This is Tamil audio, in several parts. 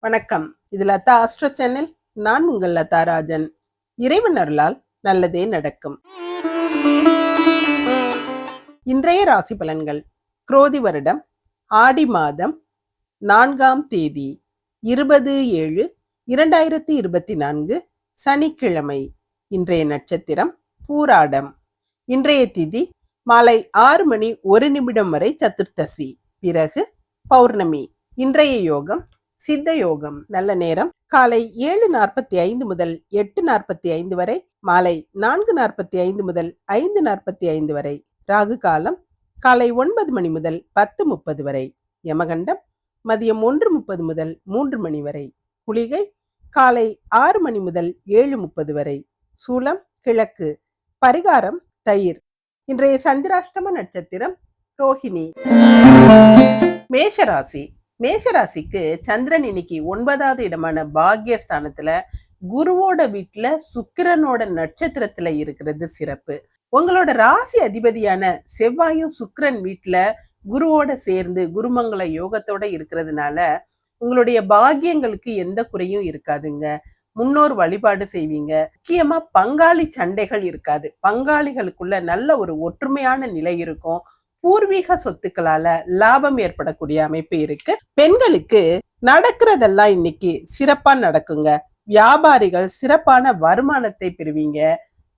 வணக்கம். இது லதா ஆஸ்ட்ரோ சேனல். நான் உங்கள் லதா ராஜன். இறைவன் அருளால் நல்லதே நடக்கும். இன்றைய ராசி பலன்கள். குரோதி வருடம் ஆடி மாதம் நான்காம் தேதி இருபது ஏழு இரண்டாயிரத்தி இருபத்தி நான்கு சனிக்கிழமை. இன்றைய நட்சத்திரம் பூராடம். இன்றைய திதி மாலை ஆறு மணி ஒரு நிமிடம் வரை சதுர்த்தசி. பிறகு பௌர்ணமி. இன்றைய யோகம் சித்த யோகம் நல்ல நேரம். காலை ஏழு நாற்பத்தி ஐந்து முதல் எட்டு நாற்பத்தி ஐந்து வரை மாலை நான்கு நாற்பத்தி ஐந்து முதல் ஐந்து நாற்பத்தி ஐந்து வரை ராகு காலம் காலை ஒன்பது மணி முதல் பத்து முப்பது வரை யமகண்டம் மதியம் ஒன்று முப்பது முதல் மூன்று மணி வரை குளிகை காலை ஆறு மணி முதல் ஏழு முப்பது வரை சூலம் கிழக்கு பரிகாரம் தயிர். இன்றைய சந்திராஷ்டம நட்சத்திரம் ரோஹிணி. மேஷராசி. மேஷராசிக்கு சந்திரன் இன்னைக்கு ஒன்பதாவது இடமான பாக்யஸ்தானத்துல குருவோட வீட்டுல சுக்கிரனோட நட்சத்திரத்துல இருக்கிறது சிறப்பு. உங்களோட ராசி அதிபதியான செவ்வாயும் சுக்கிரன் வீட்டுல குருவோட சேர்ந்து குருமங்கள யோகத்தோட இருக்கிறதுனால உங்களுடைய பாகியங்களுக்கு எந்த குறையும் இருக்காதுங்க. முன்னோர் வழிபாடு செய்வீங்க. முக்கியமா பங்காளி சண்டைகள் இருக்காது. பங்காளிகளுக்குள்ள நல்ல ஒரு ஒற்றுமையான நிலை இருக்கும். பூர்வீக சொத்துக்களால லாபம் ஏற்படக்கூடிய அமைப்பு இருக்கு. பெண்களுக்கு நடக்கிறதெல்லாம் இன்னைக்கு சிறப்பா நடக்குங்க. வியாபாரிகள் சிறப்பான வருமானத்தை பெறுவீங்க.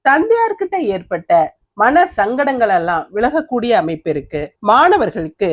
தந்தையார்கிட்ட ஏற்பட்ட மன சங்கடங்கள் எல்லாம் விலகக்கூடிய அமைப்பு இருக்கு. மாணவர்களுக்கு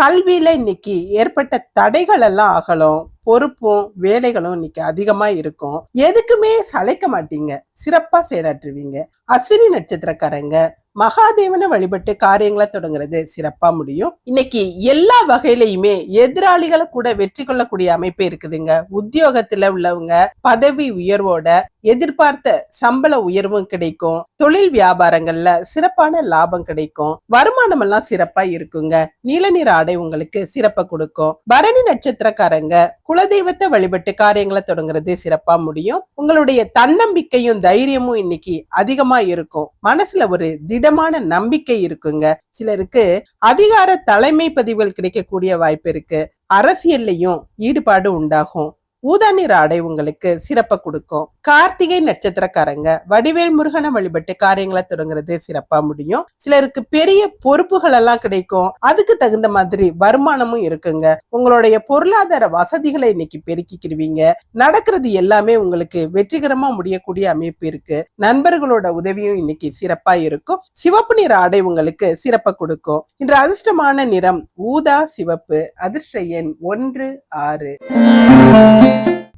கல்வியில இன்னைக்கு ஏற்பட்ட தடைகள் எல்லாம் அகலும் பொறுப்பும் வேலைகளும் இன்னைக்கு அதிகமா இருக்கும். எதுக்குமே சளைக்க மாட்டீங்க. சிறப்பா செயலாற்றுவீங்க. அஸ்வினி நட்சத்திரக்காரங்க மகாதேவனை வழிபட்டு காரியங்களை தொடங்குறது சிறப்பா முடியும். இன்னைக்கு எல்லா வகையிலையுமே எதிராளிகளை கூட வெற்றி கொள்ளக்கூடிய அமைப்பு இருக்குதுங்க. உத்தியோகத்துல உள்ளவங்க பதவி உயர்வோட எதிர்பார்த்த சம்பள உயர்வும் கிடைக்கும். தொழில் வியாபாரங்கள்ல சிறப்பான லாபம் கிடைக்கும். வருமானம் எல்லாம் சிறப்பா இருக்குங்க. நீல நிற ஆடை உங்களுக்கு சிறப்ப கொடுக்கும். பரணி நட்சத்திரக்காரங்க குலதெய்வத்தை வழிபட்டு காரியங்களை தொடங்குறது சிறப்பா முடியும். உங்களுடைய தன்னம்பிக்கையும் தைரியமும் இன்னைக்கு அதிகமா இருக்கும். மனசுல ஒரு திடமான நம்பிக்கை இருக்குங்க. சிலருக்கு அதிகார தலைமை பதிவுகள் கிடைக்கக்கூடிய வாய்ப்பு இருக்கு. அரசியல்லையும் ஈடுபாடு உண்டாகும். ஊதா நிற ஆடை உங்களுக்கு சிறப்பை கொடுக்கும். கார்த்திகை நட்சத்திரக்காரங்க வடிவேல் முருகனை வழிபட்டு காரியங்களை தொடங்குறது சிறப்பா முடியும். சிலருக்கு பெரிய பொறுப்புகள் எல்லாம் கிடைக்கும். அதுக்கு தகுந்த மாதிரி வருமானமும் இருக்குங்க. உங்களுடைய பொருளாதார வசதிகளை இன்னைக்கு பெருக்கிக்கிருவீங்க. நடக்கிறது எல்லாமே உங்களுக்கு வெற்றிகரமா முடியக்கூடிய அமைப்பு இருக்கு. நண்பர்களோட உதவியும் இன்னைக்கு சிறப்பா இருக்கும். சிவப்பு நிற ஆடை உங்களுக்கு சிறப்பை கொடுக்கும். இன்று அதிர்ஷ்டமான நிறம் ஊதா சிவப்பு. அதிர்ஷ்ட எண் ஒன்று ஆறு.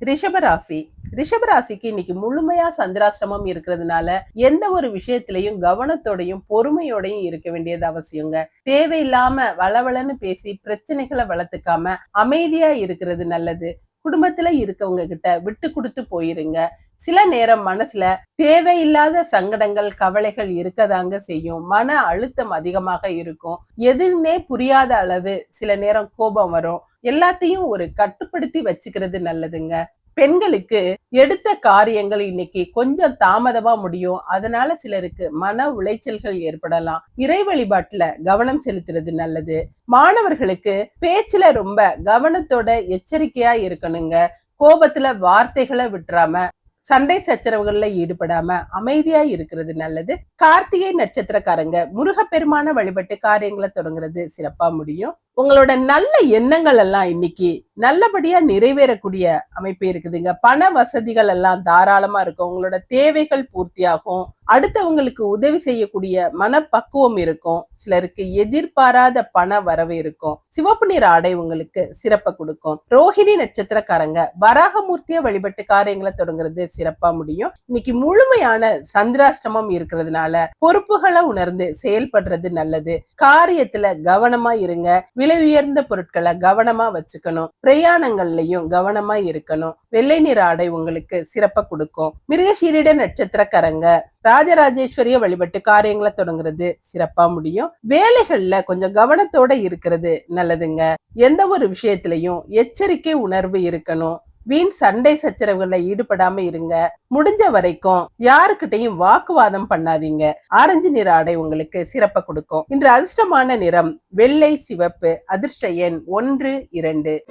ரிஷபராசி. ரிஷபராசிக்கு இன்னைக்கு முழுமையா சந்திராஷ்டமம் இருக்கிறதுனால எந்த ஒரு விஷயத்திலையும் கவனத்தோடையும் பொறுமையோடையும் இருக்க வேண்டியது அவசியங்க. தேவையில்லாம வளவளன்னு பேசி பிரச்சனைகளை வளர்த்துக்காம அமைதியா இருக்கிறது நல்லது. குடும்பத்துல இருக்கவங்க கிட்ட விட்டு கொடுத்து போயிருங்க. சில நேரம் மனசுல தேவையில்லாத சங்கடங்கள் கவலைகள் இருக்கதாங்க செய்யும். மன அழுத்தம் அதிகமாக இருக்கும். எதுன்னே புரியாத அளவு சில நேரம் கோபம் வரும். எல்லாத்தையும் ஒரு கட்டுப்படுத்தி வச்சுக்கிறது நல்லதுங்க. பெண்களுக்கு எடுத்த காரியங்கள் இன்னைக்கு கொஞ்சம் தாமதமா முடியும். அதனால சிலருக்கு மன உளைச்சல்கள் ஏற்படலாம். இறை வழிபாட்டுல கவனம் செலுத்துறது நல்லது. மாணவர்களுக்கு பேச்சுல ரொம்ப கவனத்தோட எச்சரிக்கையா இருக்கணுங்க. கோபத்துல வார்த்தைகளை விட்டுறாம சண்டை சச்சரவுகள்ல ஈடுபடாம அமைதியா இருக்கிறது நல்லது. கார்த்திகை நட்சத்திரக்காரங்க முருகப்பெருமான வழிபட்டு காரியங்களை தொடங்குறது சிறப்பா முடியும். உங்களோட நல்ல எண்ணங்கள் எல்லாம் இன்னைக்கு நல்லபடியா நிறைவேறக்கூடிய அமைப்பு இருக்குதுங்க. பண வசதிகள் எல்லாம் தாராளமா இருக்கும். உங்களோட தேவைகள் பூர்த்தியாகும். அடுத்தவங்களுக்கு உதவி செய்யக்கூடிய மனப்பக்குவம் இருக்கும். சிலருக்கு எதிர்பாராத பண வரவு இருக்கும். சிவப்பு நிற ஆடை உங்களுக்கு சிறப்பை கொடுக்கும். ரோஹிணி நட்சத்திரக்காரங்க வராகமூர்த்திய வழிபட்டு காரியங்களை தொடங்குறது சிறப்பா முடியும். இன்னைக்கு முழுமையான சந்திராஷ்டமம் இருக்கிறதுனால பொறுப்புகளை உணர்ந்து செயல்படுறது நல்லது. காரியத்துல கவனமா இருங்க. விலை உயர்ந்த பொருட்களை கவனமா வச்சுக்கணும். பிரயாணங்கள்லயும் கவனமா இருக்கணும். வெள்ளை நிற ஆடை உங்களுக்கு சிறப்ப கொடுக்கும். மிருகசீரிட நட்சத்திரக்காரங்க ராஜராஜேஸ்வரிய வழிபட்டு காரியங்களை தொடங்குறது சிறப்பா முடியும். வேலைகள்ல கொஞ்சம் கவனத்தோட இருக்கிறது நல்லதுங்க. எந்த ஒரு விஷயத்திலையும் எச்சரிக்கை உணர்வு இருக்கணும். வீண் சண்டை சச்சரவுகள்ல ஈடுபடாம இருங்க. முடிஞ்ச வரைக்கும் யாருக்கிட்டையும் வாக்குவாதம் பண்ணாதீங்க. ஆரஞ்சு நிற ஆடை உங்களுக்கு சிறப்ப கொடுக்கும். இன்று அதிர்ஷ்டமான நிறம் வெள்ளை சிவப்பு அதிர்ஷ்ட எண் ஒன்று இரண்டு.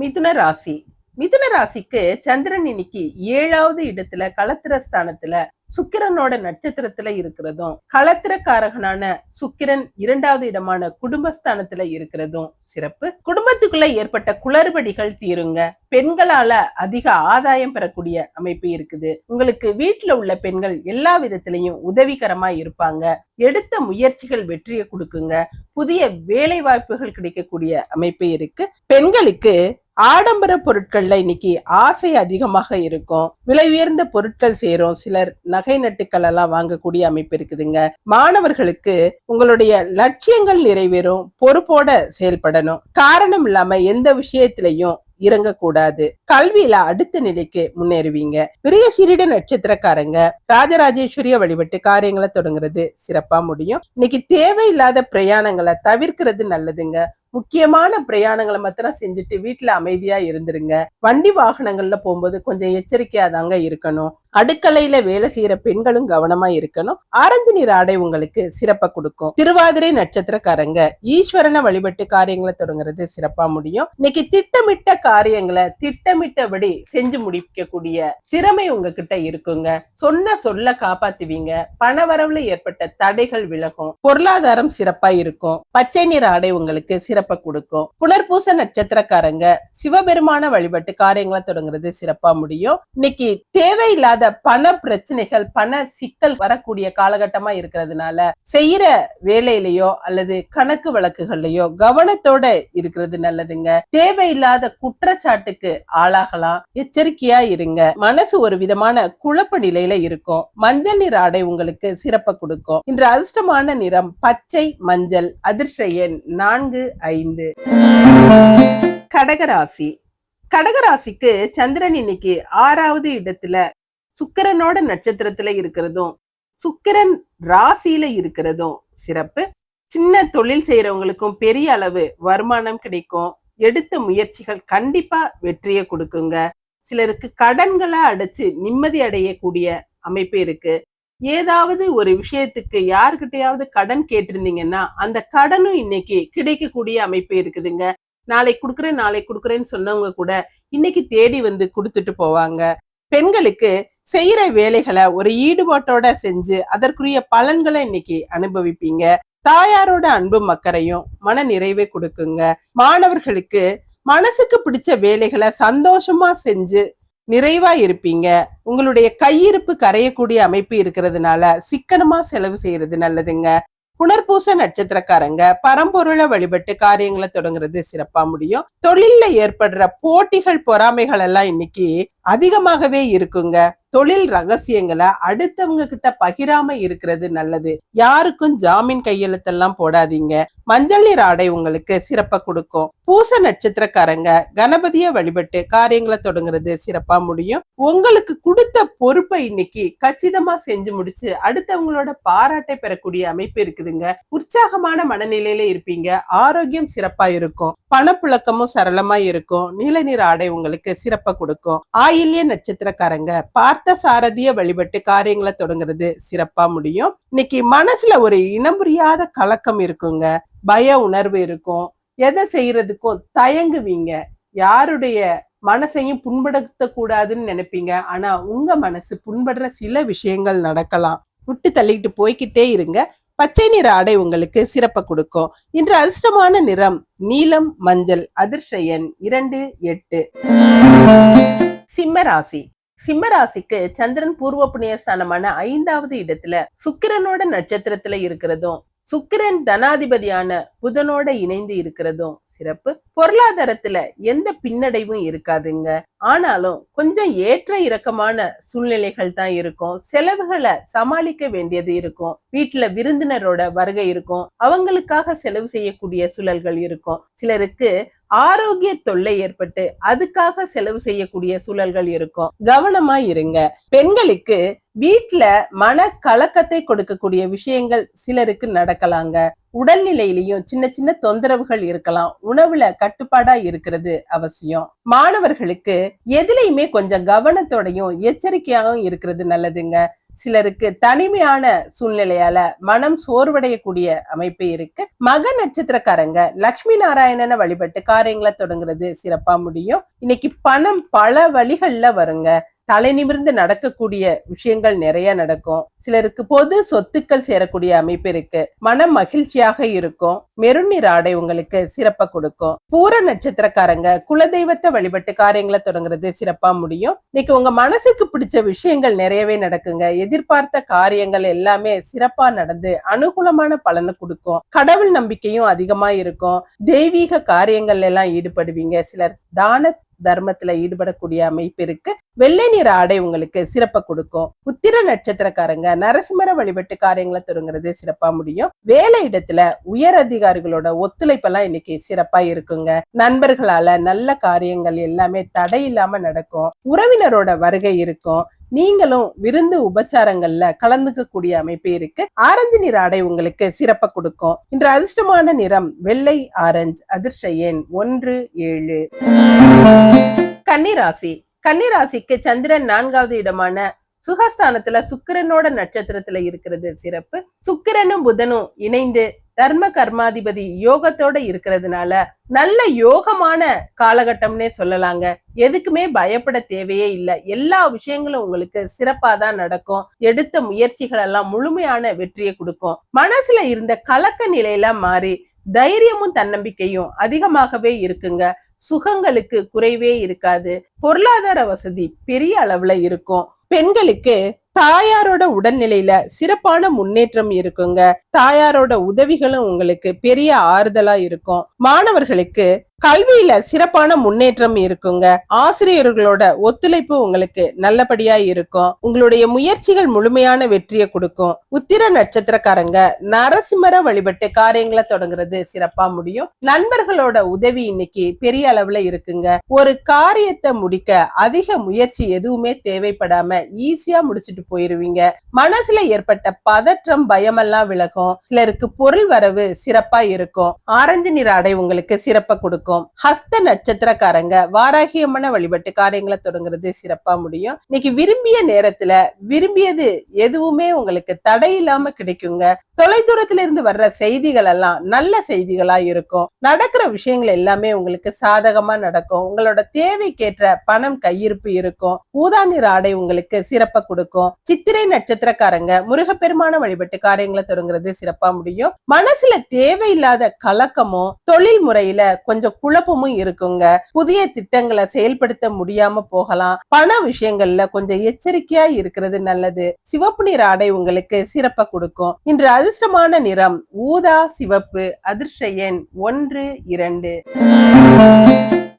மிதுன ராசி. மிதுன ராசிக்கு சந்திரன் இன்னைக்கு ஏழாவது இடத்துல களத்திர ஸ்தானத்துல சுக்கிரனோட நட்சத்திரத்துல இருக்கிறதும் களத்திரக்காரகனான சுக்கிரன் இரண்டாவது இடமான குடும்பஸ்தானத்துல இருக்கிறதும் சிறப்பு. குடும்பத்துக்குள்ள ஏற்பட்ட குளறுபடிகள் தீருங்க. பெண்களால அதிக ஆதாயம் பெறக்கூடிய அமைப்பு இருக்குது. உங்களுக்கு வீட்டுல உள்ள பெண்கள் எல்லா விதத்திலையும் உதவிகரமா இருப்பாங்க. எடுத்த முயற்சிகள் வெற்றியை கொடுக்குங்க. புதிய வேலை வாய்ப்புகள் கிடைக்கக்கூடிய அமைப்பு இருக்கு. பெண்களுக்கு ஆடம்பர பொருட்கள்ல இன்னைக்கு ஆசை அதிகமாக இருக்கும். விலை உயர்ந்த பொருட்கள் சேரும். சிலர் நகை நட்டுக்கள் எல்லாம் வாங்கக்கூடிய அமைப்பு இருக்குதுங்க. மாணவர்களுக்கு உங்களுடைய லட்சியங்கள் நிறைவேறும். பொறுப்போட செயல்படணும். காரணம் இல்லாம எந்த விஷயத்திலையும் இறங்கக்கூடாது. கல்வியில அடுத்த நிலைக்கு முன்னேறுவீங்க. பெரிய சிறிட நட்சத்திரக்காரங்க ராஜராஜேஸ்வரிய வழிபட்டு காரியங்களை தொடங்குறது சிறப்பா முடியும். இன்னைக்கு தேவையில்லாத பிரயாணங்களை தவிர்க்கிறது நல்லதுங்க. முக்கியமான பிரயாணங்களை மாத்திரம் செஞ்சுட்டு வீட்டுல அமைதியா இருந்துருங்க. வண்டி வாகனங்கள்ல போகும்போது கொஞ்சம் எச்சரிக்கையா தாங்க இருக்கணும். அடுக்கலையில வேலை செய்யற பெண்களும் கவனமா இருக்கணும். ஆரஞ்சு நீர் ஆடை உங்களுக்கு சிறப்பா கொடுக்கும். திருவாதிரை நட்சத்திரக்காரங்க ஈஸ்வரனை வழிபட்டு காரியங்களை தொடங்குறது சிறப்பா முடியும். இன்னைக்கு திட்டமிட்ட காரியங்களை திட்டமிட்டபடி செஞ்சு முடிக்கக்கூடிய திறமை உங்ககிட்ட இருக்குங்க. சொன்ன சொல்ல காப்பாத்துவீங்க. பண வரவுல ஏற்பட்ட தடைகள் விலகும். பொருளாதாரம் சிறப்பா இருக்கும். பச்சை நிற ஆடை உங்களுக்கு சிறப்பா கொடுக்கும். புனர்பூச நட்சத்திரக்காரங்க சிவபெருமான வழிபட்டு காரியங்களை தொடங்குறது சிறப்பா முடியும். இன்னைக்கு தேவையில்லாத பண பிரச்சனைகள் பண சிக்கல் வரக்கூடிய காலகட்டமா இருக்கிறதுனால செய்யற வேலையிலயோ அல்லது கணக்கு வழக்குகள்லயோ கவனத்தோட இருக்கிறது நல்லதுங்க. தேவையில்லாத குற்றச்சாட்டுக்கு ஆளாகலாம். எச்சரிக்கையா இருங்க. மனசு ஒரு விதமான குழப்ப நிலையில இருக்கும். மஞ்சள் நிற ஆடை உங்களுக்கு சிறப்பை கொடுக்கும். இன்று அதிர்ஷ்டமான நிறம் பச்சை மஞ்சள். அதிர்ஷ்ட எண் நான்கு ஐந்து. கடகராசி. கடகராசிக்கு சந்திரன் இன்னைக்கு ஆறாவது இடத்துல சுக்கிரனோட நட்சத்திரத்துல இருக்கிறதும் சுக்கிரன் ராசியில இருக்கிறதும் சிறப்பு. சின்ன தொழில் செய்யறவங்களுக்கும் பெரிய அளவு வருமானம் கிடைக்கும். எடுத்த முயற்சிகள் கண்டிப்பா வெற்றியை கொடுக்குங்க. சிலருக்கு கடன்களை அடைச்சு நிம்மதி அடையக்கூடிய அமைப்பு இருக்கு. ஏதாவது ஒரு விஷயத்துக்கு யாருக்கிட்டையாவது கடன் கேட்டிருந்தீங்கன்னா அந்த கடனும் இன்னைக்கு கிடைக்கக்கூடிய அமைப்பு இருக்குதுங்க. நாளை கொடுக்குறேன் நாளை கொடுக்குறேன்னு சொன்னவங்க கூட இன்னைக்கு தேடி வந்து கொடுத்துட்டு போவாங்க. பெண்களுக்கு செய்யற வேலைகளை ஒரு ஈடுபாட்டோட செஞ்சு அதற்குரிய பலன்களை இன்னைக்கு அனுபவிப்பீங்க. தாயாரோட அன்பு மக்கரையும் மன நிறைவை கொடுக்குங்க. மாணவர்களுக்கு மனசுக்கு பிடிச்ச வேலைகளை சந்தோஷமா செஞ்சு நிறைவா இருப்பீங்க. உங்களுடைய கையிருப்பு கரையக்கூடிய அமைப்பு இருக்கிறதுனால சிக்கனமா செலவு செய்யறது நல்லதுங்க. புனர்பூச நட்சத்திரக்காரங்க பரம்பொருளை வழிபட்டு காரியங்களை தொடங்குறது சிறப்பா முடியும். தொழில்ல ஏற்படுற போட்டிகள் பொறாமைகள் எல்லாம் இன்னைக்கு அதிகமாகவே இருக்குங்க. தொழில் ரகசியங்களை அடுத்தவங்க கிட்ட பகிராம இருக்கிறது நல்லது. யாருக்கும் ஜாமீன் கையெழுத்தெல்லாம் போடாதீங்க. மஞ்சள் நீர் ஆடை உங்களுக்கு சிறப்ப கொடுக்கும். பூச நட்சத்திரக்காரங்க கணபதிய வழிபட்டு காரியங்களை தொடங்குறது சிறப்பா முடியும். உங்களுக்கு கொடுத்த பொறுப்பை இன்னைக்கு கச்சிதமா செஞ்சு முடிச்சு அடுத்தவங்களோட பாராட்டை பெறக்கூடிய அமைப்பு இருக்குதுங்க. உற்சாகமான மனநிலையில இருப்பீங்க. ஆரோக்கியம் சிறப்பா இருக்கும். பணப்புழக்கமும் சரளமா இருக்கும். நீல நீர் ஆடை உங்களுக்கு சிறப்ப கொடுக்கும். ஆயில்ய நட்சத்திரக்காரங்க. பார்த்த சாரதிய வழிபட்டு காரியங்களை தொடங்குறது சிறப்பா முடியும். இன்னைக்கு மனசுல ஒரு இனம் புரியாத கலக்கம் இருக்குங்க. பய உணர்வு இருக்கும். எதை செய்யறதுக்கும் தயங்குவீங்க. யாருடைய மனசையும் புண்படுத்த கூடாதுன்னு நினைப்பீங்க. ஆனா உங்க மனசு புண்படுற சில விஷயங்கள் நடக்கலாம். விட்டு தள்ளிக்கிட்டு போய்கிட்டே இருங்க. பச்சை நிற ஆடை உங்களுக்கு சிறப்பை கொடுக்கும். இன்று அதிர்ஷ்டமான நிறம் நீலம் மஞ்சள் அதிர்ஷயன் இரண்டு எட்டு. சிம்மராசி. சிம்மராசிக்கு சந்திரன் பூர்வ புண்ணியஸ்தானமான ஐந்தாவது இடத்துல சுக்கிரனோட நட்சத்திரத்துல இருக்கிறதும் சுக்கிரன் தனாதிபதியான புதனோட இணைந்து இருக்கிறதும் சிறப்பு. பொருளாதாரத்துல எந்த பின்னடைவும் இருக்காதுங்க. ஆனாலும் கொஞ்சம் ஏற்ற இறக்கமான சூழ்நிலைகள் தான் இருக்கும். செலவுகளை சமாளிக்க வேண்டியது இருக்கும். வீட்டுல விருந்தினரோட வருகை இருக்கும். அவங்களுக்காக செலவு செய்யக்கூடிய சூழல்கள் இருக்கும். சிலருக்கு ஆரோக்கிய தொல்லை ஏற்பட்டு அதுக்காக செலவு செய்யக்கூடிய சூழல்கள் இருக்கும். கவனமா இருங்க. பெண்களுக்கு வீட்டுல மன கலக்கத்தை கொடுக்கக்கூடிய விஷயங்கள் சிலருக்கு நடக்கலாங்க. உடல்நிலையிலையும் சின்ன சின்ன தொந்தரவுகள் இருக்கலாம். உணவுல கட்டுப்பாடா இருக்கிறது அவசியம். மாணவர்களுக்கு எதுலையுமே கொஞ்சம் கவனத்தோடையும் எச்சரிக்கையாகவும் இருக்கிறது நல்லதுங்க. சிலருக்கு தனிமையான சூழ்நிலையால மனம் சோர்வடையக்கூடிய அமைப்பு இருக்கு. மக நட்சத்திரக்காரங்க லக்ஷ்மி நாராயணனை வழிபட்டு காரியங்களை தொடங்குறது சிறப்பா முடியும். இன்னைக்கு பணம் பல வழிகள்ல வருங்க. தலை நிமிர்ந்து நடக்கக்கூடிய விஷயங்கள் நிறைய நடக்கும். சிலருக்கு பொது சொத்துக்கள் சேரக்கூடிய அமைப்பு இருக்கு. மனம் மகிழ்ச்சியாக இருக்கும். மெருநீர் ஆடை உங்களுக்கு சிறப்பா கொடுக்கும். பூர நட்சத்திரக்காரங்க குலதெய்வத்தை வழிபட்டு காரியங்களை தொடங்குறது சிறப்பா முடியும். இன்னைக்கு உங்க மனசுக்கு பிடிச்ச விஷயங்கள் நிறையவே நடக்குங்க. எதிர்பார்த்த காரியங்கள் எல்லாமே சிறப்பா நடந்து அனுகூலமான பலனை கொடுக்கும். கடவுள் நம்பிக்கையும் அதிகமா இருக்கும். தெய்வீக காரியங்கள் எல்லாம் ஈடுபடுவீங்க. சிலர் தான தர்மத்துல ஈடுபடக்கூடிய அமைப்பு இருக்கு. வெள்ளை நிற ஆடை உங்களுக்கு சிறப்பை கொடுக்கும். உத்திர நட்சத்திரக்காரங்க நரசிம்மர வழிபட்டு காரியங்களை தொடங்குறது சிறப்பா முடியும். வேலை இடத்துல உயர் அதிகாரிகளோட ஒத்துழைப்பெல்லாம் இன்னைக்கு சிறப்பா இருக்குங்க. நண்பர்களால நல்ல காரியங்கள் எல்லாமே தடை இல்லாம நடக்கும். உறவினரோட வருகை இருக்கும். நீங்களும் விருந்து உபச்சாரங்கள்ல கலந்துக்க கூடிய அமைப்பு இருக்கு. ஆரஞ்சு நிற ஆடை உங்களுக்கு சிறப்பை கொடுக்கும். இன்று அதிர்ஷ்டமான நிறம் வெள்ளை ஆரஞ்சு அதிர்ஷ்ட எண் ஒன்று ஏழு. கன்னிராசி கன்னிராசிக்கு சந்திரன் நான்காவது இடமான சுகஸ்தானத்துல சுக்கிரனோட நட்சத்திரத்துல இருக்கிறது சிறப்பு. சுக்கிரனும் புதனும் இணைந்து தர்ம கர்மாதிபதி யோகத்தோட இருக்கிறதுனால நல்ல யோகமான காலகட்டம்னே சொல்லலாங்க. எதுக்குமே பயப்பட தேவையே இல்லை. எல்லா விஷயங்களும் உங்களுக்கு சிறப்பா தான் நடக்கும். எடுத்த முயற்சிகள் எல்லாம் முழுமையான வெற்றியை கொடுக்கும். மனசுல இருந்த கலக்க நிலையில மாறி தைரியமும் தன்னம்பிக்கையும் அதிகமாகவே இருக்குங்க. சுகங்களுக்கு குறைவே இருக்காது. பொருளாதார வசதி பெரிய அளவுல இருக்கும். பெண்களுக்கு தாயாரோட உடல்நிலையில சிறப்பான முன்னேற்றம் இருக்குங்க. தாயாரோட உதவிகளும் உங்களுக்கு பெரிய ஆறுதலா இருக்கும். மாணவர்களுக்கு கல்வியில சிறப்பான முன்னேற்றம் இருக்குங்க. ஆசிரியர்களோட ஒத்துழைப்பு உங்களுக்கு நல்லபடியா இருக்கும். உங்களுடைய முயற்சிகள் முழுமையான வெற்றியை கொடுக்கும். உத்திர நட்சத்திரக்காரங்க நரசிம்மர வழிபட்டு காரியங்களை தொடங்குறது சிறப்பா முடியும். நண்பர்களோட உதவி இன்னைக்கு பெரிய அளவுல இருக்குங்க. ஒரு காரியத்தை முடிக்க அதிக முயற்சி எதுவுமே தேவைப்படாம ஈஸியா முடிச்சிட்டு போயிருவீங்க. மனசுல ஏற்பட்ட பதற்றம் பயமெல்லாம் விலகும். சிலருக்கு பொருள் வரவு சிறப்பா இருக்கும். ஆரஞ்சு நிற ஆடை உங்களுக்கு சிறப்பா கொடுக்கும். ஹஸ்த நட்சத்திரக்காரங்க வாராகியமான வழிபட்டு காரியங்களை தொடங்குறது சிறப்பா முடியும். இன்னைக்கு விரும்பிய நேரத்துல விரும்பியது எதுவுமே உங்களுக்கு தடை இல்லாம கிடைக்குங்க. தொலைதூரத்துல இருந்து வர்ற செய்திகள் எல்லாம் நல்ல செய்திகளா இருக்கும். நடக்கிற விஷயங்கள் எல்லாமே உங்களுக்கு சாதகமா நடக்கும். உங்களோட தேவைக்கேற்ற பணம் கையிருப்பு இருக்கும். ஊதா நிற ஆடை உங்களுக்கு சிறப்பா கொடுக்கும். சித்திரை நட்சத்திரக்காரங்க முருகப்பெருமான வழிபட்டு காரியங்களை தொடங்குறது சிறப்பா முடியும். மனசுல தேவையில்லாத கலக்கமும் தொழில் முறையில கொஞ்சம் குழப்பமும் இருக்குங்க. புதிய திட்டங்களை செயல்படுத்த முடியாம போகலாம். பண விஷயங்கள்ல கொஞ்சம் எச்சரிக்கையா இருக்கிறது நல்லது. சிவப்பு நிற ஆடை உங்களுக்கு சிறப்ப கொடுக்கும். இன்று அதிர்ஷ்டமான நிறம் ஊதா சிவப்பு அதிர்ஷ்ட எண் ஒன்று இரண்டு.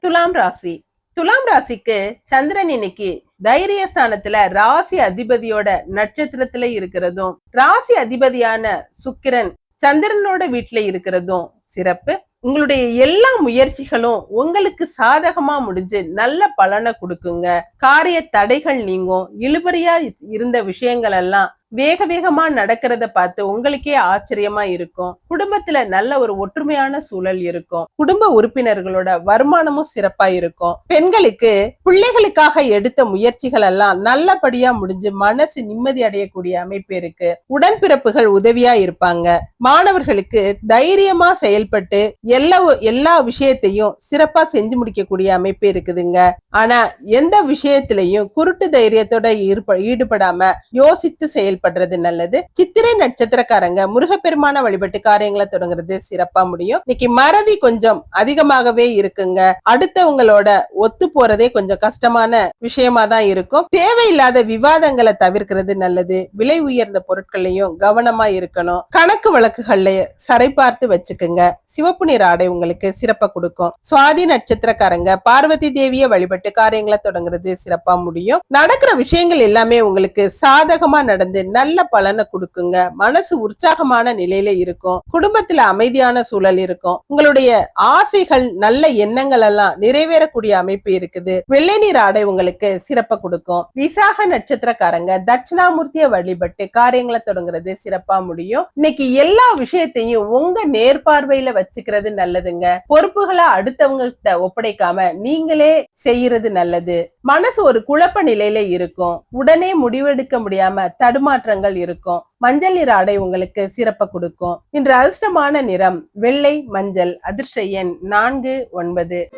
துலாம் ராசி. துலாம் ராசிக்கு சந்திரன் இன்னைக்கு தைரியஸ்தானத்துல ராசி அதிபதியோட நட்சத்திரத்துல இருக்கிறதும் ராசி அதிபதியான சுக்கிரன் சந்திரனோட வீட்டுல இருக்கிறதும் சிறப்பு. உங்களுடைய எல்லா முயற்சிகளும் உங்களுக்கு சாதகமா முடிஞ்சு நல்ல பலனை கொடுக்குங்க. காரிய தடைகள் நீங்கும். இழுபறியா இருந்த விஷயங்கள் எல்லாம் வேக வேகமா நடக்கிறத பார்த்து உங்களுக்கே ஆச்சரியமா இருக்கும். குடும்பத்துல நல்ல ஒரு ஒற்றுமையான சூழல் இருக்கும். குடும்ப உறுப்பினர்களோட வருமானமும் சிறப்பா இருக்கும். பெண்களுக்கு பிள்ளைகளுக்காக எடுத்த முயற்சிகள் எல்லாம் நல்லபடியா முடிஞ்சு மனசு நிம்மதி அடையக்கூடிய அமைப்பு இருக்கு. உடன்பிறப்புகள் உதவியா இருப்பாங்க. மாணவர்களுக்கு தைரியமா செயல்பட்டு எல்லா எல்லா விஷயத்தையும் சிறப்பா செஞ்சு முடிக்கக்கூடிய அமைப்பு இருக்குதுங்க. ஆனா எந்த விஷயத்திலையும் குருட்டு தைரியத்தோட ஈடுப- ஈடுபடாம யோசித்து வழிபடுறது நல்லது. சித்திரை நட்சத்திரக்காரங்க முருகப்பெருமான வழிபட்டு காரியங்களை தொடங்குறது சிறப்பா முடியும். இன்னைக்கு மறதி கொஞ்சம் அதிகமாகவே இருக்குங்க. அடுத்தவங்களோட ஒத்து போறதே கொஞ்சம் கஷ்டமான விஷயமா தான் இருக்கும். தேவையில்லாத விவாதங்களை தவிர்க்கிறது நல்லது. விலை உயர்ந்த பொருட்களையும் கவனமா இருக்கணும். கணக்கு வழக்குகள்ல சரை பார்த்து வச்சுக்குங்க. சிவப்பு நிற ஆடை உங்களுக்கு சிறப்பா கொடுக்கும். சுவாதி நட்சத்திரக்காரங்க பார்வதி தேவிய வழிபட்டு காரியங்களை தொடங்குறது சிறப்பா முடியும். நடக்கிற விஷயங்கள் எல்லாமே உங்களுக்கு சாதகமா நடந்து நல்ல பலனை கொடுக்குங்க. மனசு உற்சாகமான நிலையில இருக்கும். குடும்பத்துல அமைதியான சூழல் இருக்கும். உங்களுடைய ஆசைகள் நல்ல எண்ணங்கள் எல்லாம் நிறைவேறக்கூடிய அமைப்பு இருக்குது. வெள்ளை நீர் ஆடை உங்களுக்கு சிறப்பை கொடுக்கும். விசாக நட்சத்திரக்காரங்க தட்சிணாமூர்த்திய வழிபட்டு காரியங்களை தொடங்குறது சிறப்பா முடியும். இன்னைக்கு எல்லா விஷயத்தையும் உங்க நேர்பார்வையில வச்சுக்கிறது நல்லதுங்க. பொறுப்புகளை அடுத்தவங்க கிட்ட ஒப்படைக்காம நீங்களே செய்யறது நல்லது. மனசு ஒரு குழப்ப நிலையில இருக்கும். உடனே முடிவெடுக்க முடியாம தடுமாற்றங்கள் இருக்கும். மஞ்சள் நிற ஆடை உங்களுக்கு சிறப்ப கொடுக்கும். இன்று அதிர்ஷ்டமான நிறம் வெள்ளை மஞ்சள் அதிர்ஷ்ட எண் நான்கு ஒன்பது.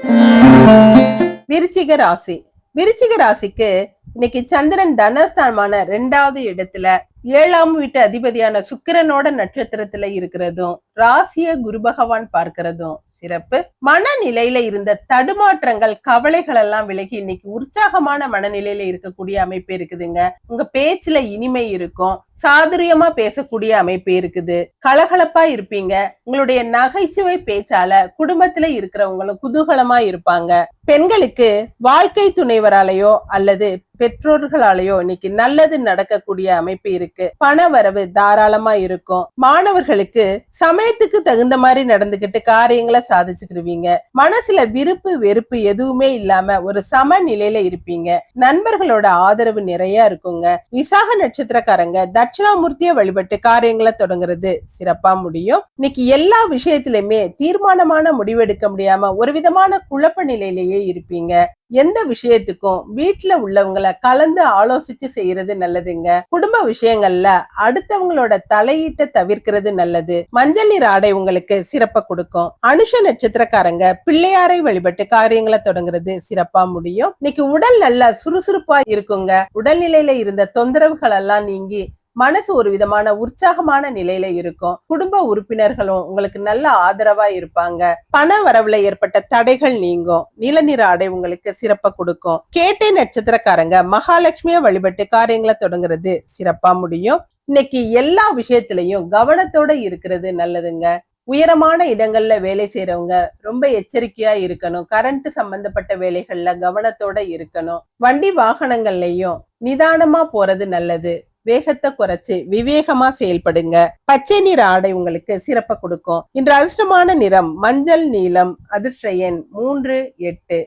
விருச்சிக ராசி. விருச்சிக ராசிக்கு இன்னைக்கு சந்திரன் தனஸ்தானமான ரெண்டாவது இடத்துல ஏழாம் வீட்டு அதிபதியான சுக்கிரனோட நட்சத்திரத்துல இருக்கிறதும் ராசிய குரு பகவான் பார்க்கிறதும் சிறப்பு. மனநிலையில இருந்த தடுமாற்றங்கள் கவலைகள் எல்லாம் விலகி இன்னைக்கு உற்சாகமான மனநிலையில இருக்கக்கூடிய அமைப்பு இருக்குதுங்க. உங்க பேச்சுல இனிமை இருக்கும். சாதுரியமா பேசக்கூடிய அமைப்பு இருக்குது. கலகலப்பா இருப்பீங்க. உங்களுடைய நகைச்சுவை பேச்சால குடும்பத்துல இருக்கிறவங்களும் குதூகலமா இருப்பாங்க. பெண்களுக்கு வாழ்க்கை துணைவராலேயோ அல்லது பெற்றோர்களாலேயோ இன்னைக்கு நல்லது நடக்கக்கூடிய அமைப்பு இருக்கு. பண வரவு தாராளமா இருக்கும். மாணவர்களுக்கு சமயத்துக்கு தகுந்த மாதிரி நடந்துகிட்டு காரியங்களை சாதிச்சுக்கிடுவீங்க மனசுல விருப்பு வெறுப்பு எதுவுமே இல்லாம ஒரு சம நிலையில இருப்பீங்க. நண்பர்களோட ஆதரவு நிறைய இருக்குங்க. விசாக நட்சத்திரக்காரங்க தட்சிணாமூர்த்திய வழிபட்டு காரியங்களை தொடங்குறது சிறப்பா முடியும். இன்னைக்கு எல்லா விஷயத்திலுமே தீர்மானமான முடிவெடுக்க முடியாம ஒரு விதமான குழப்ப நிலையிலேயே இருப்பீங்க. எந்த விஷயத்துக்கும் வீட்டுல உள்ளவங்களை கலந்து ஆலோசிச்சு செய்யறது நல்லதுங்க. குடும்ப விஷயங்கள்ல அடுத்தவங்களோட தலையீட்ட தவிர்க்கிறது நல்லது. மஞ்சள் நீர் ஆடை உங்களுக்கு சிறப்ப கொடுக்கும். அனுஷ நட்சத்திரக்காரங்க பிள்ளையாரை வழிபட்டு காரியங்களை தொடங்குறது சிறப்பா முடியும். இன்னைக்கு உடல் நல்லா சுறுசுறுப்பா இருக்குங்க. உடல்நிலையில இருந்த தொந்தரவுகள் எல்லாம் நீங்கி மனசு ஒரு விதமான உற்சாகமான நிலையில இருக்கும். குடும்ப உறுப்பினர்களும் உங்களுக்கு நல்ல ஆதரவா இருப்பாங்க. பண வரவுல ஏற்பட்ட தடைகள் நீங்கும். நீல நிற ஆடை உங்களுக்கு சிறப்பா கொடுக்கும். கேட்டை நட்சத்திரக்காரங்க மகாலட்சுமியை வழிபட்டு காரியங்களை தொடங்குறது சிறப்பா முடியும். இன்னைக்கு எல்லா விஷயத்திலையும் கவனத்தோட இருக்கிறது நல்லதுங்க. உயரமான இடங்கள்ல வேலை செய்யறவங்க ரொம்ப எச்சரிக்கையா இருக்கணும். கரண்ட் சம்பந்தப்பட்ட வேலைகள்ல கவனத்தோட இருக்கணும். வண்டி வாகனங்கள்லயும் நிதானமா போறது நல்லது. வேகத்தை குறைச்சு விவேகமா செயல்படுங்க. பச்சை நிற ஆடை உங்களுக்கு சிறப்ப கொடுக்கும். இன்று அதிர்ஷ்டமான நிறம் மஞ்சள் நீலம் அதிர்ஷ்ட எண் மூன்று எட்டு.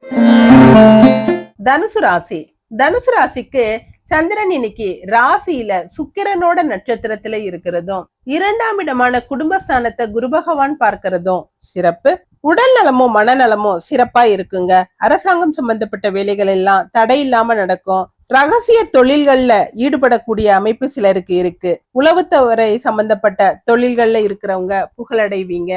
தனுசு ராசி. தனுசு ராசிக்கு சந்திரன் இன்னைக்கு ராசியில சுக்கிரனோட நட்சத்திரத்துல இருக்கிறதும் இரண்டாம் இடமான குடும்பஸ்தானத்தை குரு பகவான் பார்க்கிறதும் சிறப்பு. உடல் நலமும் மனநலமும் சிறப்பா இருக்குங்க. அரசாங்கம் சம்பந்தப்பட்ட வேலைகள் எல்லாம் தடை இல்லாம நடக்கும். ரகசிய தொழில்கள்ல ஈடுபடக்கூடிய அமைப்பு சிலருக்கு இருக்கு. உளவுத்துறை சம்பந்தப்பட்ட தொழில்கள்ல இருக்கிறவங்க புகழடைவீங்க.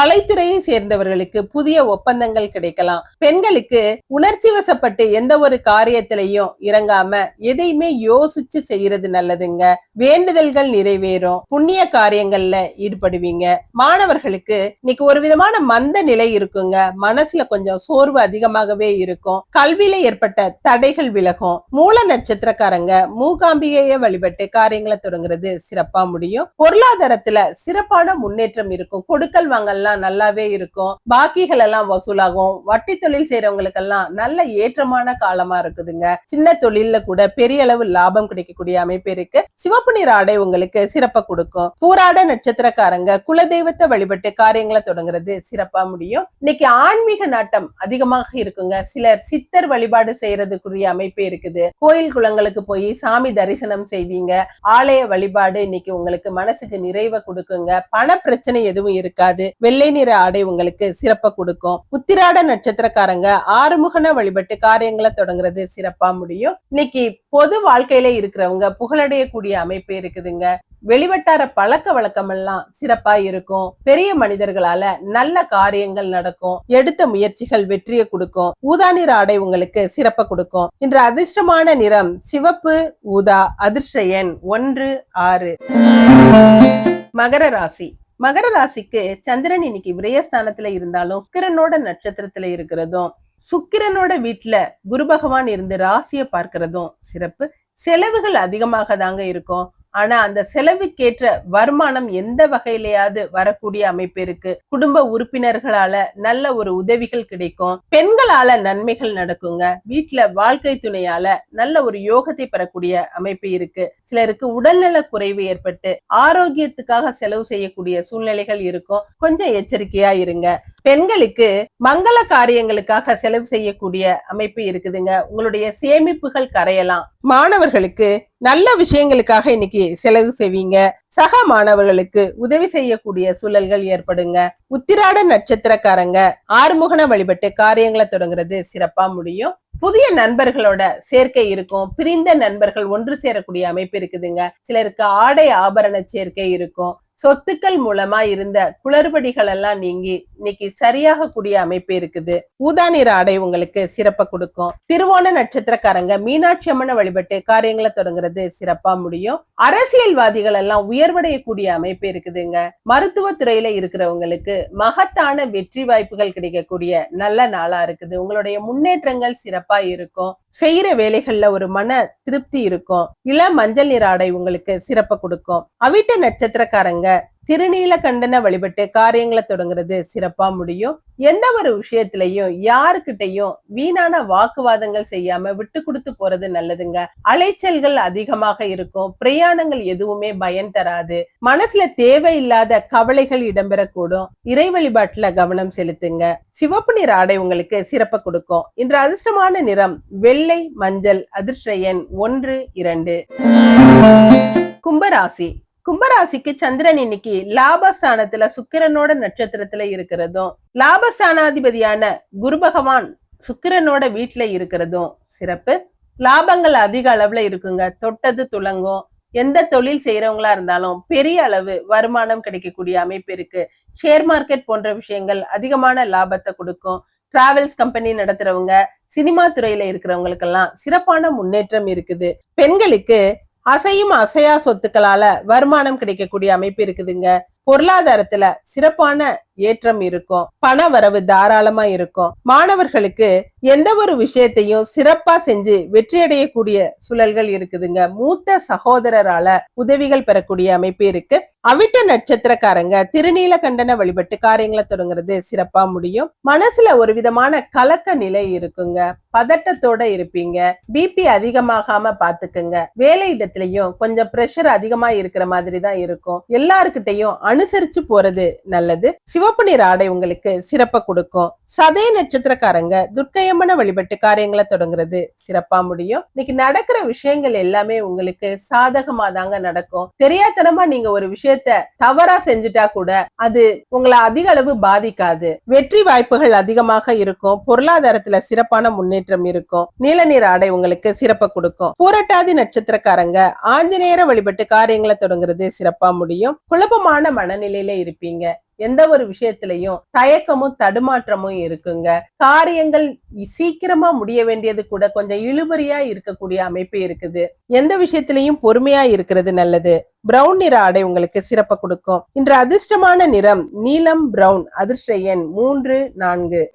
கலைத்துறையை சேர்ந்தவர்களுக்கு புதிய ஒப்பந்தங்கள் கிடைக்கலாம். பெண்களுக்கு உணர்ச்சி வசப்பட்டு எந்த ஒரு காரியத்திலையும் இறங்காம எதையுமே யோசிச்சு செய்யறது நல்லதுங்க. வேண்டுதல்கள் நிறைவேறும். புண்ணிய காரியங்கள்ல ஈடுபடுவீங்க. மாணவர்களுக்கு இன்னைக்கு ஒரு விதமான மந்த நிலை இருக்குங்க. மனசுல கொஞ்சம் சோர்வு அதிகமாகவே இருக்கும். கல்வியில ஏற்பட்ட தடைகள் விலகும். மூல நட்சத்திரக்காரங்க மூகாம்பிகைய வழிபட்டு காரியங்களை தொடங்குறது சிறப்பா முடியும். பொருளாதாரத்துல சிறப்பான முன்னேற்றம் இருக்கும். கொடுக்கல் எல்லாம் நல்லாவே இருக்கும். பாக்கிகள் எல்லாம் வசூலாகும். வட்டி தொழில் செய்யறவங்களுக்கு எல்லாம் நல்ல ஏற்றமான காலமா இருக்குதுங்க. சின்ன தொழில்ல கூட பெரிய அளவு லாபம் கிடைக்கக்கூடிய அமைப்பு இருக்கு. சிவப்பு நிற ஆடை உங்களுக்கு சிறப்பா கொடுக்கும். பூராட நட்சத்திரக்காரங்க குலதெய்வத்தை வழிபட்டு காரியங்களை தொடங்குறது சிறப்பா முடியும். இன்னைக்கு ஆன்மீக நாட்டம் அதிகமாக இருக்குங்க. சிலர் சித்தர் வழிபாடு செய்யறதுக்குரிய அமைப்பு இருக்குது. கோயில் குளங்களுக்கு போய் சாமி தரிசனம் செய்வீங்க. ஆலய வழிபாடு இன்னைக்கு உங்களுக்கு மனசுக்கு நிறைவை கொடுக்குங்க. பண பிரச்சனை எதுவும் இருக்காது. வெள்ளை நிற ஆடை உங்களுக்கு சிறப்பை கொடுக்கும். உத்திராட நட்சத்திரக்காரங்க ஆறுமுகன வழிபட்டு காரியங்களை தொடங்குறது சிறப்பா முடியும். இன்னைக்கு பொது வாழ்க்கையில இருக்கிறவங்க புகழடையக்கூடிய அமைப்பு இருக்குதுங்க. வெளிவட்டார பழக்க வழக்கம் எல்லாம் சிறப்பா இருக்கும். பெரிய மனிதர்களால நல்ல காரியங்கள் நடக்கும். எடுத்த முயற்சிகள் வெற்றியை கொடுக்கும். ஊதா நிற ஆடை உங்களுக்கு சிறப்ப கொடுக்கும். இன்று அதிர்ஷ்டமான நிறம் சிவப்பு ஊதா அதிர்ஷ்ட எண் ஒன்று ஆறு. மகர ராசி. மகர ராசிக்கு சந்திரன் இன்னைக்கு விரயஸ்தானத்துல இருந்தாலும் சுக்கிரனோட நட்சத்திரத்துல இருக்கிறதும் சுக்கிரனோட வீட்டுல குரு பகவான் இருந்து ராசியை பார்க்கிறதும் சிறப்பு. செலவுகள் அதிகமாக தாங்க இருக்கும். ஆனா அந்த செலவுக்கேற்ற வருமானம் எந்த வகையிலேயாவது வரக்கூடிய அமைப்பு இருக்கு. குடும்ப உறுப்பினர்களால நல்ல ஒரு உதவிகள் கிடைக்கும். பெண்களால நன்மைகள் நடக்குங்க. வீட்டுல வாழ்க்கை துணையால நல்ல ஒரு யோகத்தை பெறக்கூடிய அமைப்பு இருக்கு. சிலருக்கு உடல்நல குறைவு ஏற்பட்டு ஆரோக்கியத்துக்காக செலவு செய்யக்கூடிய சூழ்நிலைகள் இருக்கும். கொஞ்சம் எச்சரிக்கையா இருங்க. பெண்களுக்கு மங்கள காரியங்களுக்காக செலவு செய்யக்கூடிய அமைப்பு இருக்குதுங்க. உங்களுடைய சேமிப்புகள் கரையலாம். மாணவர்களுக்கு நல்ல விஷயங்களுக்காக இன்னைக்கு செலவு செய்வீங்க. சக மாணவர்களுக்கு உதவி செய்யக்கூடிய சூழல்கள் ஏற்படுங்க. உத்திராட நட்சத்திரக்காரங்க ஆறுமுகன வழிபட்டு காரியங்களை தொடங்குறது சிறப்பா முடியும். புதிய நண்பர்களோட சேர்க்கை இருக்கும். பிரிந்த நண்பர்கள் ஒன்று சேரக்கூடிய அமைப்பு இருக்குதுங்க. சிலருக்கு ஆடை ஆபரண சேர்க்கை இருக்கும். சொத்துக்கள் மூலமா இருந்த குளறுபடிகள் எல்லாம் நீங்கி இன்னைக்கு சரியாக கூடிய அமைப்பு இருக்குது. ஊதா நிற ஆடை உங்களுக்கு சிறப்ப கொடுக்கும். திருவோண நட்சத்திரக்காரங்க மீனாட்சி அம்மனை வழிபட்டு காரியங்களை தொடங்குறது சிறப்பா முடியும். அரசியல்வாதிகள் எல்லாம் உயர்வடையக்கூடிய அமைப்பு இருக்குதுங்க. மருத்துவ துறையில இருக்கிறவங்களுக்கு மகத்தான வெற்றி வாய்ப்புகள் கிடைக்கக்கூடிய நல்ல நாளா இருக்குது. உங்களுடைய முன்னேற்றங்கள் சிறப்பு இருக்கும். செய்யற வேலைகள்ல ஒரு மன திருப்தி இருக்கும். இள மஞ்சள் நிற ஆடை உங்களுக்கு சிறப்பை கொடுக்கும். அவிட்ட நட்சத்திரக்காரங்க திருநீல கண்டன வழிபட்டு காரியங்களை தொடங்குறது சிறப்பா முடியும். எந்த ஒரு விஷயத்திலையும் யாருக்கிட்டையும் வீணான வாக்குவாதங்கள் செய்யாம விட்டு கொடுத்து போறது நல்லதுங்க. அலைச்சல்கள் அதிகமாக இருக்கும். பிரயாணங்கள் எதுவுமே பயன் தராது. மனசுல தேவையில்லாத கவலைகள் இடம்பெறக்கூடும். இறை வழிபாட்டுல கவனம் செலுத்துங்க. சிவப்பு நிற ஆடை உங்களுக்கு சிறப்பை கொடுக்கும். இன்று அதிர்ஷ்டமான நிறம் வெள்ளை மஞ்சள் அதிர்ஷ்ட எண் ஒன்று இரண்டு. கும்பராசி. கும்பராசிக்கு சந்திரன் இன்னைக்கு லாபஸ்தானத்துல சுக்கிரனோட நட்சத்திரத்துல இருக்கிறதும் லாபஸ்தானாதிபதியான குரு பகவான் சுக்கிரனோட வீட்டுல இருக்கிறதும் சிறப்பு. லாபங்கள் அதிக அளவுல இருக்குங்க. தொட்டது துளங்கும். எந்த தொழில் செய்யறவங்களா இருந்தாலும் பெரிய அளவு வருமானம் கிடைக்கக்கூடிய அமைப்பு இருக்கு. ஷேர் மார்க்கெட் போன்ற விஷயங்கள் அதிகமான லாபத்தை கொடுக்கும். டிராவல்ஸ் கம்பெனி நடத்துறவங்க சினிமா துறையில இருக்கிறவங்களுக்கெல்லாம் சிறப்பான முன்னேற்றம் இருக்குது. பெண்களுக்கு அசையும் அசையா சொத்துக்களால வருமானம் கிடைக்கக்கூடிய அமைப்பு இருக்குதுங்க. பொருளாதாரத்துல சிறப்பான ஏற்றம் இருக்கும். பண வரவு தாராளமா இருக்கும். மாணவர்களுக்கு எந்த ஒரு விஷயத்தையும் சிறப்பா செஞ்சு வெற்றியடையக்கூடிய சூழல்கள் இருக்குதுங்க. மூத்த சகோதரரால உதவிகள் பெறக்கூடிய அமைப்பு இருக்கு. அவிட்ட நட்சத்திரக்காரங்க திருநீல கண்டன வழிபட்டு காரியங்களை தொடங்குறது சிறப்பா முடியும். மனசுல ஒரு விதமான கலக்க நிலை இருக்குங்க. பதட்டத்தோட இருப்பீங்க. பிபி அதிகமாகாம பாத்துக்குங்க. வேலை இடத்துலயும் கொஞ்சம் பிரஷர் அதிகமா இருக்கிற மாதிரி தான் இருக்கும். எல்லாருக்கிட்டையும் அனுசரிச்சு போறது நல்லது. சிவப்பு நிற ஆடை உங்களுக்கு சிறப்பை கொடுக்கும். சதய நட்சத்திரக்காரங்க துர்க்கையம்மன வழிபட்டு காரியங்களை தொடங்குறது சிறப்பா முடியும். இன்னைக்கு நடக்கிற விஷயங்கள் எல்லாமே உங்களுக்கு சாதகமா தாங்க நடக்கும். தெரியாதனமா நீங்க ஒரு விஷயத்த தவறா செஞ்சுட்டா கூட அது உங்களை அதிக அளவு பாதிக்காது. வெற்றி வாய்ப்புகள் அதிகமாக இருக்கும். பொருளாதாரத்துல சிறப்பான முன்னேற்றம் இருக்கும். நீல நிற ஆடை உங்களுக்கு சிறப்பை கொடுக்கும். பூரட்டாதி நட்சத்திரக்காரங்க ஆஞ்சநேயர வழிபட்டு காரியங்களை தொடங்குறது சிறப்பா முடியும். குழப்பமான மனநிலையில இருப்பீங்க. எந்த ஒரு விஷயத்திலையும் தயக்கமும் தடுமாற்றமும் இருக்குங்க. காரியங்கள் சீக்கிரமா முடிய வேண்டியது கூட கொஞ்சம் இழுபறியா இருக்கக்கூடிய அமைப்பு இருக்குது. எந்த விஷயத்திலையும் பொறுமையா இருக்கிறது நல்லது. பிரவுன் நிற ஆடை உங்களுக்கு சிறப்பு கொடுக்கும். இன்று அதிர்ஷ்டமான நிறம் நீலம் பிரவுன் அதிர்ஷ்ட எண் மூன்று நான்கு.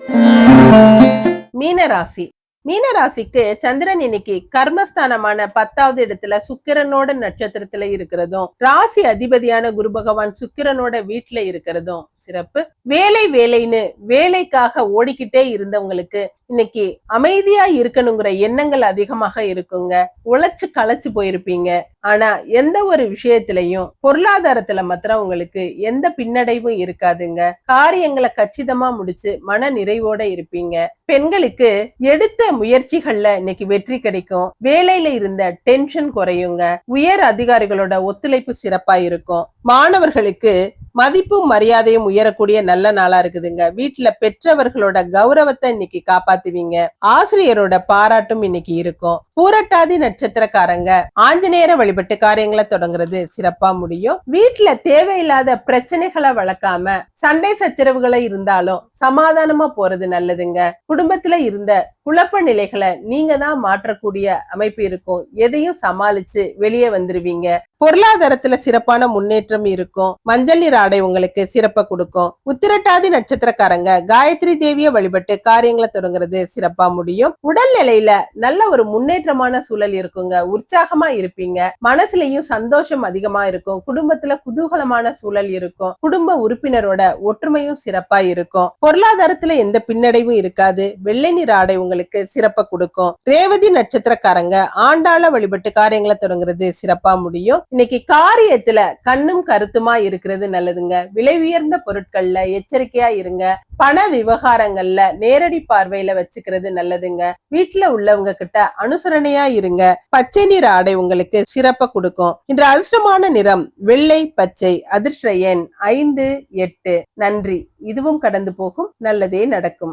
மீனராசி. மீனராசிக்கு சந்திரன் இன்னைக்கு கர்மஸ்தானமான பத்தாவது இடத்துல சுக்கிரனோட நட்சத்திரத்துல இருக்கிறதும் ராசி அதிபதியான குரு பகவான் சுக்கிரனோட வீட்டுல இருக்கிறதும் சிறப்பு. வேலை வேலைன்னு வேலைக்காக ஓடிக்கிட்டே இருந்தவங்களுக்கு இன்னைக்கு அமைதியா இருக்கணுங்கிற எண்ணங்கள் அதிகமாக இருக்குங்க. உழைச்சு களைச்சு போயிருப்பீங்க. ஆனா எந்த ஒரு விஷயத்திலையும் பொருளாதாரத்துல மாத்திரம் உங்களுக்கு எந்த பின்னடைவும் இருக்காதுங்க. காரியங்களை கச்சிதமா முடிச்சு மன நிறைவோட இருப்பீங்க. பெண்களுக்கு எடுத்த முயற்சிகள்ல இன்னைக்கு வெற்றி கிடைக்கும். வேலையில இருந்த டென்ஷன் குறையுங்க. உயர் அதிகாரிகளோட ஒத்துழைப்பு சிறப்பா இருக்கும். மாணவர்களுக்கு மதிப்பும் மரியாதையும் உயரக்கூடிய நல்ல நாளா இருக்குதுங்க. வீட்டுல பெற்றவர்களோட கௌரவத்தை இன்னைக்கு காப்பாத்துவீங்க. ஆசிரியரோட பாராட்டும் இன்னைக்கு இருக்கும். பூரட்டாதி நட்சத்திரக்காரங்க ஆஞ்சநேயர வழிபட்டு காரியங்களை தொடங்குறது சிறப்பா முடியும். வீட்டுல தேவையில்லாத பிரச்சனைகளை வளர்க்காம சண்டை சச்சரவுகளை இருந்தாலும் சமாதானமா போறது நல்லதுங்க. குடும்பத்துல இருந்த குழப்ப நிலைகளை நீங்க தான் மாற்றக்கூடிய அமைப்பு இருக்கும். எதையும் சமாளிச்சு வெளியே வந்துருவீங்க. பொருளாதாரத்துல சிறப்பான முன்னேற்றம் இருக்கும். மஞ்சள் நிற ஆடை உங்களுக்கு சிறப்பை கொடுக்கும். உத்திரட்டாதி நட்சத்திரக்காரங்க காயத்ரி தேவிய வழிபட்டு காரியங்களை தொடங்குறது சிறப்பா முடியும். உடல் நிலையில நல்ல ஒரு முன்னேற்றமான சூழல் இருக்குங்க. உற்சாகமா இருப்பீங்க. மனசுலயும் சந்தோஷம் அதிகமா இருக்கும். குடும்பத்துல குதூகலமான சூழல் இருக்கும். குடும்ப உறுப்பினரோட ஒற்றுமையும் சிறப்பா இருக்கும். பொருளாதாரத்துல எந்த பின்னடைவும் இருக்காது. வெள்ளை நிற ஆடை உங்களுக்கு சிறப்பை கொடுக்கும். ரேவதி நட்சத்திரக்காரங்க ஆண்டாள வழிபட்டு காரியங்களை தொடங்குறது சிறப்பா முடியும். இன்னைக்கு காரியத்துல கண்ணும் கருத்துமா இருக்கிறது நல்லதுங்க. விலை உயர்ந்த பொருட்கள்ல எச்சரிக்கையா இருங்க. பண விவகாரங்கள்ல நேரடி பார்வையில வச்சுக்கிறது நல்லதுங்க. வீட்டுல உள்ளவங்க கிட்ட அனுசரணையா இருங்க. பச்சை நிற ஆடை உங்களுக்கு சிறப்ப கொடுக்கும். இன்று அதிர்ஷ்டமான நிறம் வெள்ளை பச்சை அதிர்ஷ்ட எண் ஐந்து எட்டு. நன்றி. இதுவும் கடந்து போகும். நல்லதே நடக்கும்.